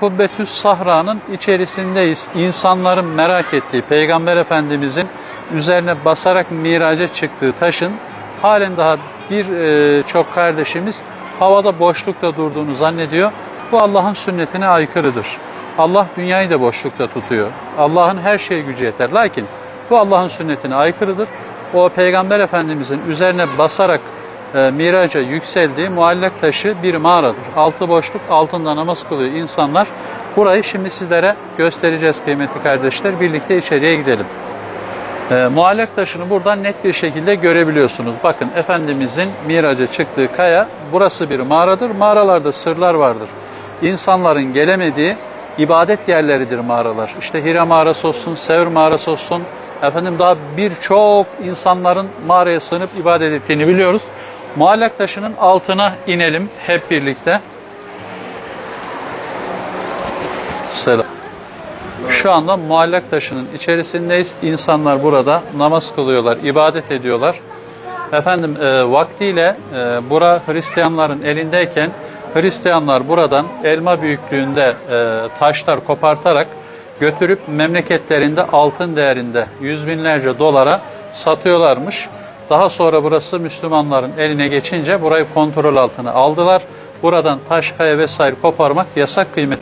Kubbetüs Sahra'nın içerisindeyiz. İnsanların merak ettiği Peygamber Efendimizin üzerine basarak miraca çıktığı taşın halen daha birçok kardeşimiz havada boşlukta durduğunu zannediyor. Bu Allah'ın sünnetine aykırıdır. Allah dünyayı da boşlukta tutuyor. Allah'ın her şeye gücü yeter. Lakin bu Allah'ın sünnetine aykırıdır. O Peygamber Efendimizin üzerine basarak e, miraca yükseldiği muallak taşı bir mağaradır. Altı boşluk altında namaz kılıyor insanlar. Burayı şimdi sizlere göstereceğiz kıymetli kardeşler. Birlikte içeriye gidelim. E, muallak taşını buradan net bir şekilde görebiliyorsunuz. Bakın Efendimizin miraca çıktığı kaya burası bir mağaradır. Mağaralarda sırlar vardır. İnsanların gelemediği ibadet yerleridir mağaralar. İşte Hira mağarası olsun, Sevr mağarası olsun, efendim daha birçok insanların mağaraya sığınıp ibadet ettiğini biliyoruz. Muallak taşının altına inelim hep birlikte. Selam. Şu anda muallak taşının içerisindeyiz. İnsanlar burada namaz kılıyorlar, ibadet ediyorlar. Efendim e, vaktiyle e, bura Hristiyanların elindeyken Hristiyanlar buradan elma büyüklüğünde e, taşlar kopartarak götürüp memleketlerinde altın değerinde yüz binlerce dolara satıyorlarmış. Daha sonra burası Müslümanların eline geçince burayı kontrol altına aldılar. Buradan taş, kaya vesaire koparmak yasak kıymet.